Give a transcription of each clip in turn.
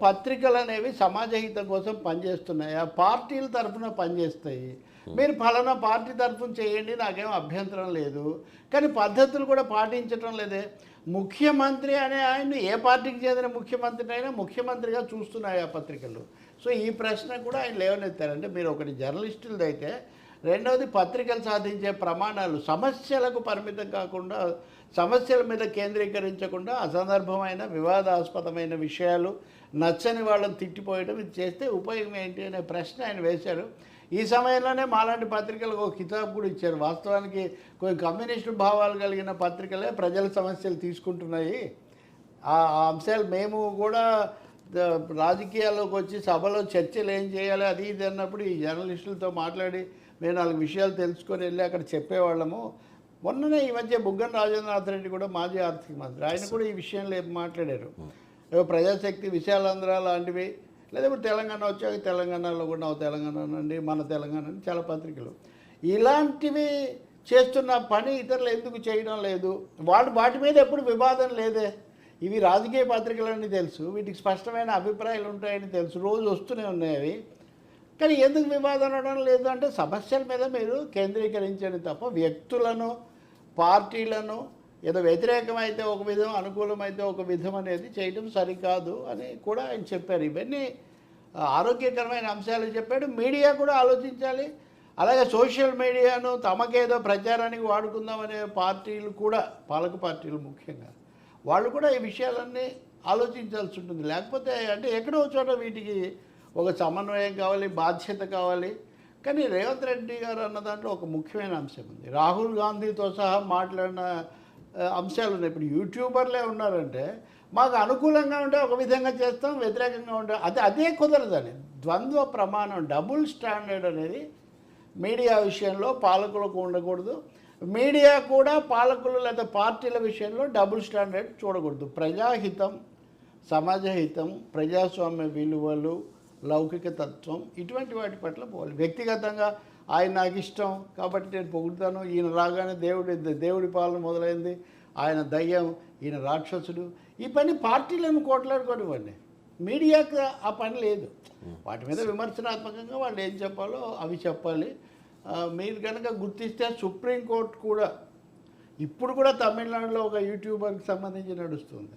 పత్రికలు అనేవి సమాజ హితం కోసం పనిచేస్తున్నాయా? పార్టీల తరఫున పనిచేస్తాయి. మీరు ఫలానా పార్టీ తరఫున చేయండి నాకేం అభ్యంతరం లేదు. కానీ పద్ధతులు కూడా పాటించడం లేదే. ముఖ్యమంత్రి అనే ఆయన ఏ పార్టీకి చెందిన ముఖ్యమంత్రి అయినా ముఖ్యమంత్రిగా చూస్తున్నాయి ఆ పత్రికలు? సో ఈ ప్రశ్న కూడా ఆయన లేవనెత్తారంటే మీరు ఒకటి జర్నలిస్టులది అయితే రెండవది పత్రికలు సాధించే ప్రమాణాలు సమస్యలకు పరిమితం కాకుండా సమస్యల మీద కేంద్రీకరించకుండా అసందర్భమైన వివాదాస్పదమైన విషయాలు నచ్చని వాళ్ళని తిట్టిపోయడం ఇది చేస్తే ఉపయోగం ఏంటి అనే ప్రశ్న ఆయన వేశారు. ఈ సమయంలోనే మాలాంటి పత్రికలకు ఒక కితాబ్ కూడా ఇచ్చారు. వాస్తవానికి కొన్ని కమ్యూనిస్టు భావాలు కలిగిన పత్రికలే ప్రజల సమస్యలు తీసుకుంటున్నాయి. ఆ అంశాలు మేము కూడా రాజకీయాల్లోకి వచ్చి సభలో చర్చలు ఏం చేయాలి అది ఇది అన్నప్పుడు ఈ జర్నలిస్టులతో మాట్లాడి మేము నాలుగు విషయాలు తెలుసుకొని వెళ్ళి అక్కడ చెప్పేవాళ్ళము. మొన్ననే ఈ మధ్య బుగ్గన రాజేంద్రనాథ్ రెడ్డి కూడా మాజీ ఆర్థిక మంత్రి. ఆయన కూడా ఈ విషయంలో మాట్లాడారు. ఏవో ప్రజాశక్తి విశాలాంధ్ర లాంటివి లేదా ఇప్పుడు తెలంగాణ వచ్చాక తెలంగాణలో కూడా తెలంగాణ నుండి మన తెలంగాణ నుండి చాలా పత్రికలు. ఇలాంటివి చేస్తున్న పని ఇతరులు ఎందుకు చేయడం లేదు? వాటి వాటి మీద ఎప్పుడు వివాదం లేదే? ఇవి రాజకీయ పత్రికలని తెలుసు వీటికి స్పష్టమైన అభిప్రాయాలు ఉంటాయని తెలుసు రోజు వస్తూనే ఉన్నాయి కానీ ఎందుకు వివాదం అనడం లేదు అంటే సమస్యల మీద మీరు కేంద్రీకరించండి తప్ప వ్యక్తులను పార్టీలను ఏదో వ్యతిరేకమైతే ఒక విధం అనుకూలమైతే ఒక విధం అనేది చేయడం సరికాదు అని కూడా ఆయన చెప్పారు. ఇవన్నీ ఆరోగ్యకరమైన అంశాలు చెప్పాడు. మీడియా కూడా ఆలోచించాలి. అలాగే సోషల్ మీడియాను తమకేదో ప్రచారానికి వాడుకుందామనే పార్టీలు కూడా పాలక పార్టీలు ముఖ్యంగా వాళ్ళు కూడా ఈ విషయాలన్నీ ఆలోచించాల్సి ఉంటుంది. లేకపోతే అంటే ఎక్కడో చోట వీటికి ఒక సమన్వయం కావాలి బాధ్యత కావాలి. కానీ రేవంత్ రెడ్డి గారు అన్న దాంట్లో ఒక ముఖ్యమైన అంశం ఉంది. రాహుల్ గాంధీతో సహా మాట్లాడిన అంశాలు ఉన్నాయి ఇప్పుడు యూట్యూబర్లే ఉన్నారంటే మాకు అనుకూలంగా ఉంటే ఒక విధంగా చేస్తాం వ్యతిరేకంగా ఉంటే అదే అదే కుదరదని ద్వంద్వ ప్రమాణం డబుల్ స్టాండర్డ్ అనేది మీడియా విషయంలో పాలకులకు ఉండకూడదు. మీడియా కూడా పాలకులు లేదా పార్టీల విషయంలో డబుల్ స్టాండర్డ్ చూడకూడదు. ప్రజాహితం సమాజ హితం ప్రజాస్వామ్య విలువలు లౌకిక తత్వం ఇటువంటి వాటి పట్ల పోవాలి. వ్యక్తిగతంగా ఆయన నాకు ఇష్టం కాబట్టి నేను పొగుడుతాను. ఈయన రాగానే దేవుడి దేవుడి పాలన మొదలైంది. ఆయన దయ్యం ఈయన రాక్షసుడు. ఈ పని పార్టీలను కోట్లాడుకోనివ్వండి మీడియాకు ఆ పని లేదు. వాటి మీద విమర్శనాత్మకంగా వాళ్ళు ఏం చెప్పాలో అవి చెప్పాలి. మీరు కనుక గుర్తిస్తే సుప్రీంకోర్టు కూడా ఇప్పుడు కూడా తమిళనాడులో ఒక యూట్యూబర్కి సంబంధించి నడుస్తుంది.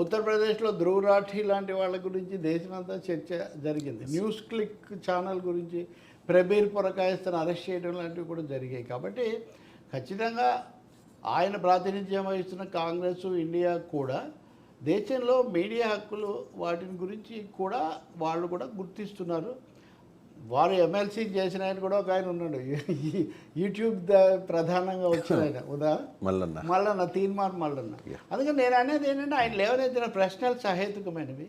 ఉత్తరప్రదేశ్లో ధ్రువరాఠి లాంటి వాళ్ళ గురించి దేశమంతా చర్చ జరిగింది. న్యూస్ క్లిక్ ఛానల్ గురించి ప్రబీర్ పురకాయస్తను అరెస్ట్ చేయడం లాంటివి కూడా జరిగాయి. కాబట్టి ఖచ్చితంగా ఆయన ప్రాతినిధ్యం వహిస్తున్న కాంగ్రెస్ ఇండియా కూడా దేశంలో మీడియా హక్కులు వాటిని గురించి కూడా వాళ్ళు కూడా గుర్తిస్తున్నారు. వారు ఎమ్మెల్సీ చేసిన ఆయన కూడా ఒక ఆయన ఉన్నాడు. యూట్యూబ్ ప్రధానంగా వచ్చిన ఆయన. ఉదా? మల్లన్న. మల్లన్న తీర్మాన్ మల్లన్న. అందుకని నేను అనేది ఏంటంటే ఆయన లేవనెత్తిన ప్రశ్నలు సహేతుకమైనవి.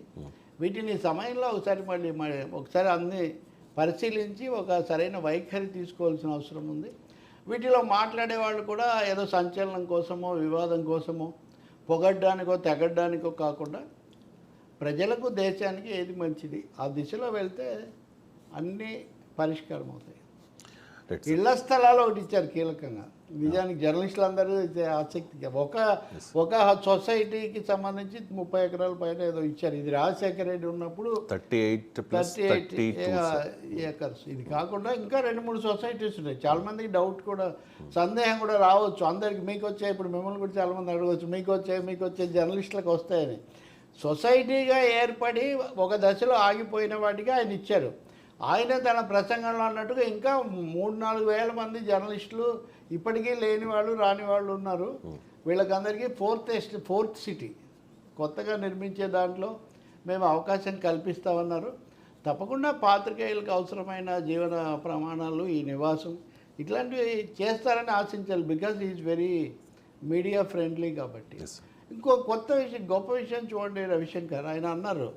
వీటిని సమయంలో ఒకసారి మళ్ళీ ఒకసారి అన్ని పరిశీలించి ఒక సరైన వైఖరి తీసుకోవాల్సిన అవసరం ఉంది. వీటిలో మాట్లాడే వాళ్ళు కూడా ఏదో సంచలనం కోసమో వివాదం కోసమో పొగడ్డానికో తెగడ్డానికో కాకుండా ప్రజలకు దేశానికి ఏది మంచిది ఆ దిశలో వెళ్తే అన్నీ పరిష్కారం అవుతాయి ఇళ్ళ స్థలాలు ఒకటి ఇచ్చారు కీలకంగా. నిజానికి జర్నలిస్టులు అందరూ ఆసక్తిగా. ఒక ఒక సొసైటీకి సంబంధించి ముప్పై ఎకరాల పైన ఏదో ఇచ్చారు. ఇది రాజశేఖర రెడ్డి ఉన్నప్పుడు thirty eight plus thirty eight acres ఇది కాకుండా ఇంకా రెండు మూడు సొసైటీస్ ఉన్నాయి. చాలా మందికి డౌట్ కూడా సందేహం కూడా రావచ్చు. అందరికి మీకు వచ్చే ఇప్పుడు మిమ్మల్ని కూడా చాలా మంది అడగవచ్చు. మీకు వచ్చే మీకు వచ్చే జర్నలిస్టులకు వస్తాయని. సొసైటీగా ఏర్పడి ఒక దశలో ఆగిపోయిన వాటికి ఆయన ఇచ్చారు. ఆయన తన ప్రసంగంలో అన్నట్టుగా ఇంకా మూడు నాలుగు వేల మంది జర్నలిస్టులు ఇప్పటికీ లేని వాళ్ళు రాని వాళ్ళు ఉన్నారు. వీళ్ళకందరికీ ఫోర్త్ ఎస్ట్ ఫోర్త్ సిటీ కొత్తగా నిర్మించే దాంట్లో మేము అవకాశం కల్పిస్తామన్నారు. తప్పకుండా పాత్రికేయులకు అవసరమైన జీవన ప్రమాణాలు ఈ నివాసం ఇట్లాంటివి చేస్తారని ఆశించాలి because is very media friendly కాబట్టి. ఇంకో కొత్త విషయం గొప్ప విషయం చూడండి రవిశంకర్. ఆయన అన్నారు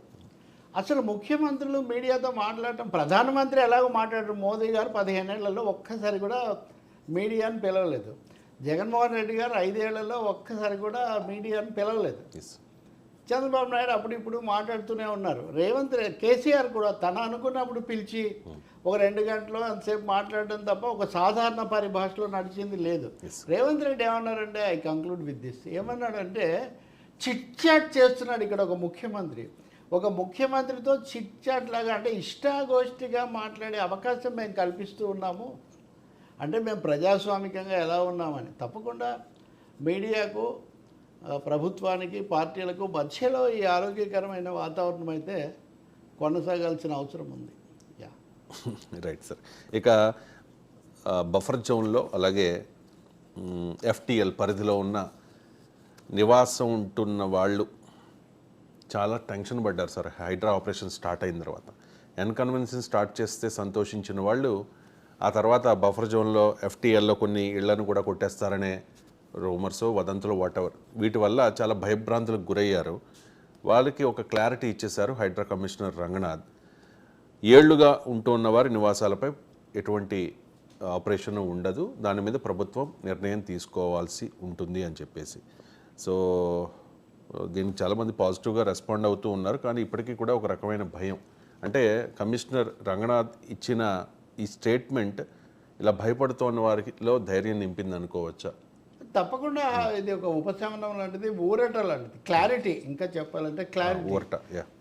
అసలు ముఖ్యమంత్రులు మీడియాతో మాట్లాడటం ప్రధానమంత్రి ఎలాగో మాట్లాడారు మోదీ గారు పదిహేనేళ్ళలో ఒక్కసారి కూడా మీడియాని పిలవలేదు. జగన్మోహన్ రెడ్డి గారు ఐదేళ్ళలో ఒక్కసారి కూడా మీడియాని పిలవలేదు. చంద్రబాబు నాయుడు అప్పుడు ఇప్పుడు మాట్లాడుతూనే ఉన్నారు. రేవంత్ కేసీఆర్ కూడా తన అనుకున్నప్పుడు పిలిచి ఒక రెండు గంటలు అంతసేపు మాట్లాడడం తప్ప ఒక సాధారణ పరిభాషలో నడిచింది లేదు. రేవంత్ రెడ్డి ఏమన్నారంటే ఐ కంక్లూడ్ విత్ దిస్. ఏమన్నాడంటే చిట్ చాట్ చేస్తున్నాడు ఇక్కడ ఒక ముఖ్యమంత్రి. ఒక ముఖ్యమంత్రితో చిట్ చాట్ లాగా అంటే ఇష్టాగోష్ఠిగా మాట్లాడే అవకాశం మేము కల్పిస్తూ ఉన్నాము. అంటే మేము ప్రజాస్వామికంగా ఎలా ఉన్నామని. తప్పకుండా మీడియాకు ప్రభుత్వానికి పార్టీలకు మధ్యలో ఈ ఆరోగ్యకరమైన వాతావరణం అయితే కొనసాగాల్సిన అవసరం ఉంది. యా. రైట్ సార్ ఇక బఫర్ జోన్లో అలాగే ఎఫ్టిఎల్ పరిధిలో ఉన్న నివాసం ఉంటున్న వాళ్ళు చాలా టెన్షన్ పడ్డారు సార్. హైడ్రా ఆపరేషన్ స్టార్ట్ అయిన తర్వాత. ఎన్కన్వెన్షన్ స్టార్ట్ చేస్తే సంతోషించిన వాళ్ళు ఆ తర్వాత బఫర్ జోన్లో ఎఫ్టీఎల్లో కొన్ని ఇళ్ళను కూడా కొట్టేస్తారనే రూమర్స్ వదంతులు వాటెవర్ వీటి వల్ల చాలా భయభ్రాంతులకు గురయ్యారు. వాళ్ళకి ఒక క్లారిటీ ఇచ్చేశారు హైడ్రా కమిషనర్ రంగనాథ్. ఏళ్ళుగా ఉంటున్న వారి నివాసాలపై ఎటువంటి ఆపరేషన్ ఉండదు. దాని మీద ప్రభుత్వం నిర్ణయం తీసుకోవాల్సి ఉంటుంది అని చెప్పేసి. సో దీనికి చాలామంది పాజిటివ్గా రెస్పాండ్ అవుతూ ఉన్నారు. కానీ ఇప్పటికీ కూడా ఒక రకమైన భయం. అంటే కమిషనర్ రంగనాథ్ ఇచ్చిన ఈ స్టేట్మెంట్ ఇలా భయపడుతున్న వారిలో ధైర్యం నింపింది అనుకోవచ్చా తప్పకుండా ఇది ఒక ఉపశమనం లాంటిది ఊరట లాంటిది. క్లారిటీ ఇంకా చెప్పాలంటే క్లారిటీ. ఊరట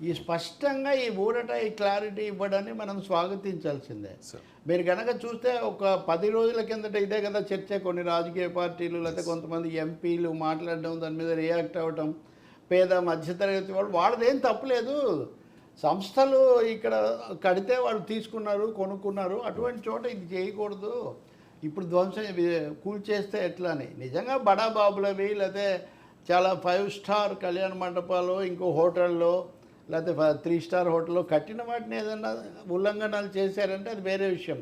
ఈ స్పష్టంగా ఈ ఊరట ఈ క్లారిటీ ఇవ్వడాన్ని మనం స్వాగతించాల్సిందే. మీరు కనుక చూస్తే ఒక పది రోజుల కిందట ఇదే కదా చర్చ కొన్ని రాజకీయ పార్టీలు లేకపోతే కొంతమంది ఎంపీలు మాట్లాడడం దాని మీద రియాక్ట్ అవ్వటం పేద మధ్యతరగతి వాళ్ళు వాళ్ళదేం తప్పులేదు సంస్థలు ఇక్కడ కడితే వాళ్ళు తీసుకున్నారు కొనుక్కున్నారు అటువంటి చోట ఇది చేయకూడదు. ఇప్పుడు ధ్వంసం కూల్చేస్తే ఎట్లా అని నిజంగా బడా బాబులవి లేకపోతే చాలా ఫైవ్ స్టార్ కళ్యాణ మండపాలు ఇంకో హోటల్లో లేకపోతే త్రీ స్టార్ హోటల్లో కట్టిన వాటిని ఏదన్నా ఉల్లంఘనలు చేశారంటే అది వేరే విషయం.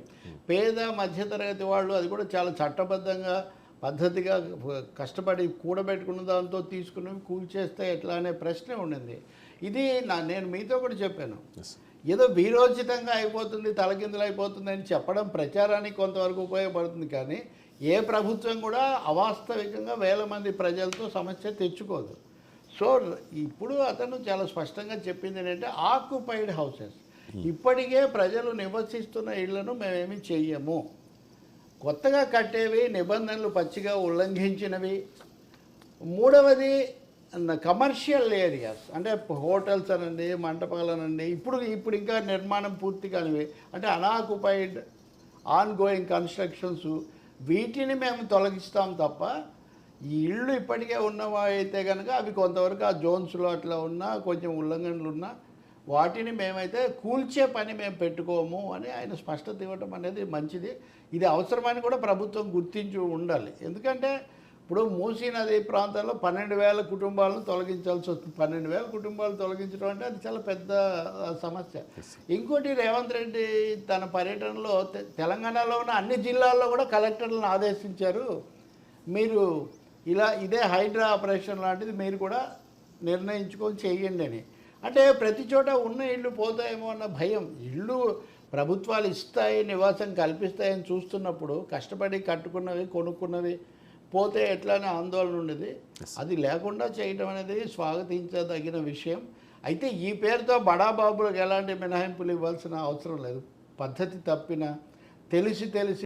పేద మధ్యతరగతి వాళ్ళు అది కూడా చాలా చట్టబద్ధంగా పద్ధతిగా కష్టపడి కూడబెట్టుకున్న దాంతో తీసుకుని కూల్చేస్తే ఎట్లా అనే ప్రశ్న ఉండింది. ఇది నా నేను మీతో కూడా చెప్పాను. ఏదో వీరోచితంగా అయిపోతుంది తలకిందులు అయిపోతుంది అని చెప్పడం ప్రచారానికి కొంతవరకు ఉపయోగపడుతుంది కానీ ఏ ప్రభుత్వం కూడా అవాస్తవికంగా వేల మంది ప్రజలతో సమస్య తెచ్చుకోదు. సో ఇప్పుడు అతను చాలా స్పష్టంగా చెప్పింది ఏంటంటే ఆక్యుపైడ్ హౌసెస్. ఇప్పటికే ప్రజలు నివసిస్తున్న ఇళ్ళను మేమేమి చెయ్యము. కొత్తగా కట్టేవి నిబంధనలు పచ్చిగా ఉల్లంఘించినవి. మూడవది కమర్షియల్ ఏరియాస్ అంటే హోటల్స్ అనండి మంటపాలనండి ఇప్పుడు ఇప్పుడు ఇంకా నిర్మాణం పూర్తి కానివి అంటే అనాకుపైడ్ ఆన్ గోయింగ్ కన్స్ట్రక్షన్స్ వీటిని మేము తొలగిస్తాం తప్ప ఈ ఇళ్ళు ఇప్పటికే ఉన్నవా అయితే కనుక అవి కొంతవరకు ఆ జోన్స్లో అట్లా ఉన్నా కొంచెం ఉల్లంఘనలు ఉన్నా వాటిని మేమైతే కూల్చే పని మేము పెట్టుకోము అని ఆయన స్పష్టత ఇవ్వటం అనేది మంచిది. ఇది అవసరమని కూడా ప్రభుత్వం గుర్తించి ఉండాలి. ఎందుకంటే ఇప్పుడు మూసీ నది ప్రాంతాల్లో పన్నెండు వేల కుటుంబాలను తొలగించాల్సి వస్తుంది. పన్నెండు వేల కుటుంబాలు తొలగించడం అంటే అది చాలా పెద్ద సమస్య. ఇంకోటి రేవంత్ రెడ్డి తన పర్యటనలో తెలంగాణలో ఉన్న అన్ని జిల్లాల్లో కూడా కలెక్టర్లను ఆదేశించారు. మీరు ఇలా ఇదే హైడ్రా ఆపరేషన్ లాంటిది మీరు కూడా నిర్ణయించుకొని చేయండి అని. అంటే ప్రతి చోట ఉన్న ఇళ్ళు పోతాయేమో అన్న భయం. ఇళ్ళు ప్రభుత్వాలు ఇస్తాయి నివాసం కల్పిస్తాయని చూస్తున్నప్పుడు కష్టపడి కట్టుకున్నవి కొనుక్కున్నవి పోతే ఎట్లా అనే ఆందోళన ఉండేది. అది లేకుండా చేయడం అనేది స్వాగతించదగిన విషయం. అయితే ఈ పేరుతో బడాబాబులకు ఎలాంటి మినహాయింపులు ఇవ్వాల్సిన అవసరం లేదు. పద్ధతి తప్పిన తెలిసి తెలిసి